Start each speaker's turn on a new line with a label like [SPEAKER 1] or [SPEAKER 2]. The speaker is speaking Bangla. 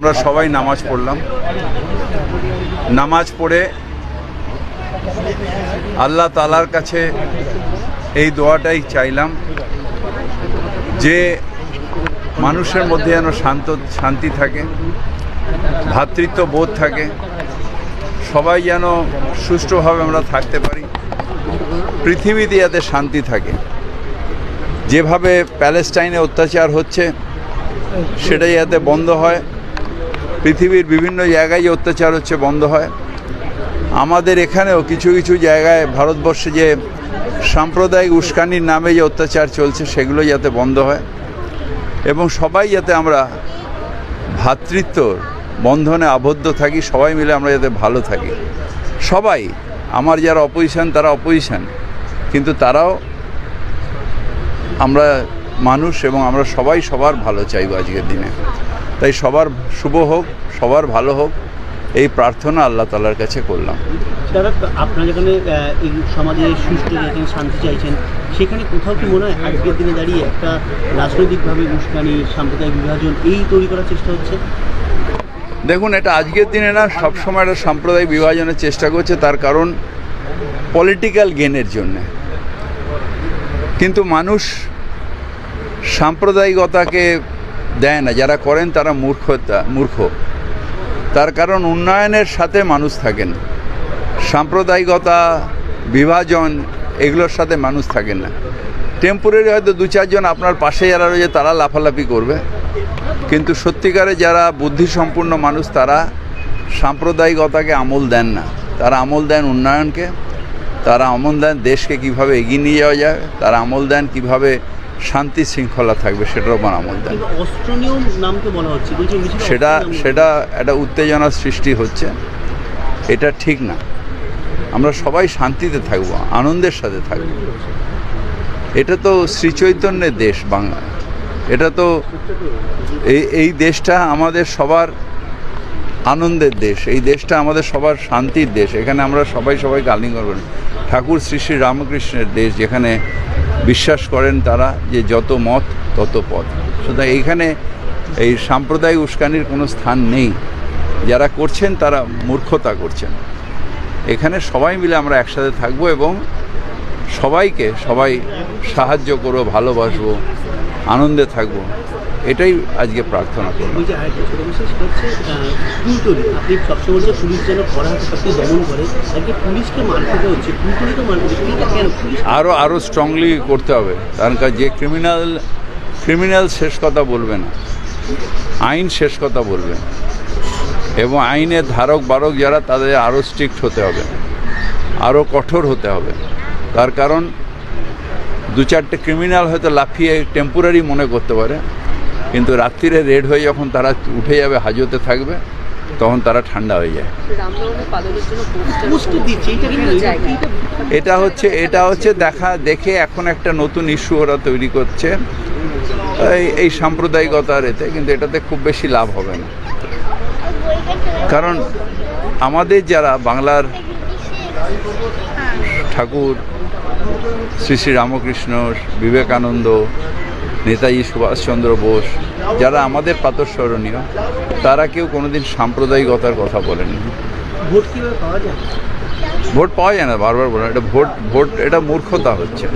[SPEAKER 1] আমরা সবাই নামাজ পড়লাম। নামাজ পড়ে আল্লাহ তালার কাছে এই দোয়াটাই চাইলাম যে মানুষের মধ্যে যেন শান্ত, শান্তি থাকে ভ্রাতৃত্ব বোধ থাকে, সবাই যেন সুষ্ঠুভাবে আমরা থাকতে পারি, পৃথিবীতে যাতে শান্তি থাকে। যেভাবে প্যালেস্টাইনে অত্যাচার হচ্ছে, সেটাই যাতে বন্ধ হয়। পৃথিবীর বিভিন্ন জায়গায় যে অত্যাচার হচ্ছে বন্ধ হয়। আমাদের এখানেও কিছু কিছু জায়গায় ভারতবর্ষে যে সাম্প্রদায়িক উস্কানির নামে যে অত্যাচার চলছে, সেগুলো যাতে বন্ধ হয় এবং সবাই যাতে আমরা ভ্রাতৃত্বর বন্ধনে আবদ্ধ থাকি, সবাই মিলে আমরা যাতে ভালো থাকি। সবাই, আমার যারা অপোজিশন তারা অপোজিশন কিন্তু তারাও আমরা মানুষ এবং আমরা সবাই সবার ভালো চাইব আজকের দিনে। তাই সবার শুভ হোক সবার ভালো হোক এই প্রার্থনা আল্লাহ তালার কাছে করলাম।
[SPEAKER 2] দাদা আপনারা যেখানে এই সমাজে সুষ্ঠু যেখানে শান্তি চাইছেন সেখানে কোথাও কি মনে হয় আজকের দিনে দাঁড়িয়ে একটা রাজনৈতিকভাবে উস্কানি সাম্প্রদায়িক বিভাজন এই তৈরি করার চেষ্টা হচ্ছে?
[SPEAKER 1] দেখুন এটা আজকের দিনে না সবসময় একটা সাম্প্রদায়িক বিভাজনের চেষ্টা করছে তার কারণ পলিটিক্যাল গেনের জন্যে। কিন্তু মানুষ সাম্প্রদায়িকতাকে দেয় না। যারা করেন তারা মূর্খতা মূর্খ। তার কারণ উন্নয়নের সাথে মানুষ থাকেন। সাম্প্রদায়িকতা, বিভাজন, এগুলোর সাথে মানুষ থাকেন না। টেম্পোরারি হয়তো দু চারজন আপনার পাশে যারা রয়েছে, তারা লাফালাফি করবে। কিন্তু সত্যিকারে যারা বুদ্ধিসম্পন্ন মানুষ, তারা সাম্প্রদায়িকতাকে আমল দেন না। তারা আমল দেন উন্নয়নকে। তারা আমল দেন দেশকে কীভাবে এগিয়ে নিয়ে যাওয়া যায়। তারা আমল দেন কীভাবে শান্তি শৃঙ্খলা থাকবে সেটার ওপর আমল দেন।
[SPEAKER 2] কিন্তু অস্ত্র নিয়ম নামকে বলা হচ্ছে বলছি মিছিলে
[SPEAKER 1] সেটা সেটা একটা উত্তেজনার সৃষ্টি হচ্ছে। এটা ঠিক না। আমরা সবাই শান্তিতে থাকব আনন্দের সাথে থাকব। এটা তো শ্রীচৈতন্যের দেশ বাংলা এটা তো এই এই দেশটা আমাদের সবার আনন্দের দেশ। এই দেশটা আমাদের সবার শান্তির দেশ। এখানে আমরা সবাই সবাই আলিঙ্গন করি ঠাকুর শ্রী শ্রী রামকৃষ্ণের দেশ যেখানে বিশ্বাস করেন তারা যে যত মত, তত পথ। সুতরাং এইখানে এই সাম্প্রদায়িক উস্কানির কোনো স্থান নেই। যারা করছেন, তারা মূর্খতা করছেন। এখানে সবাই মিলে আমরা একসাথে থাকব এবং সবাইকে সবাই সাহায্য করব, ভালোবাসবো। আনন্দে থাকব। এটাই আজকে প্রার্থনা করব
[SPEAKER 2] করে
[SPEAKER 1] আরও আরও স্ট্রংলি করতে হবে। কারণ যে ক্রিমিনাল ক্রিমিনাল শেষ কথা বলবে না। আইন শেষ কথা বলবে এবং আইনের ধারক বারক যারা তাদের আরও স্ট্রিক্ট হতে হবে। আরও কঠোর হতে হবে। তার কারণ দু চারটে ক্রিমিনাল হয়তো লাফিয়ে টেম্পোরারি মনে করতে পারে। কিন্তু রাত্রিরে রেড হয়ে যখন তারা উঠে যাবে হাজতে থাকবে তখন তারা ঠান্ডা হয়ে যায়।
[SPEAKER 2] এটা
[SPEAKER 1] হচ্ছে এটা হচ্ছে দেখা দেখে এখন একটা নতুন ইস্যু ওরা তৈরি করছে। এই এই সাম্প্রদায়িকতার এতে কিন্তু এটাতে খুব বেশি লাভ হবে না। কারণ আমাদের যারা বাংলার ঠাকুর শ্রী শ্রী রামকৃষ্ণ বিবেকানন্দ নেতাজি সুভাষচন্দ্র বোস যারা আমাদের প্রাতঃস্মরণীয় তারা কেউ কোনোদিন সাম্প্রদায়িকতার কথা বলেনি
[SPEAKER 2] ভোট কীভাবে পাওয়া যায়?
[SPEAKER 1] ভোট পাওয়া যায় না বারবার বলে এটা ভোট ভোট এটা মূর্খতা হচ্ছে।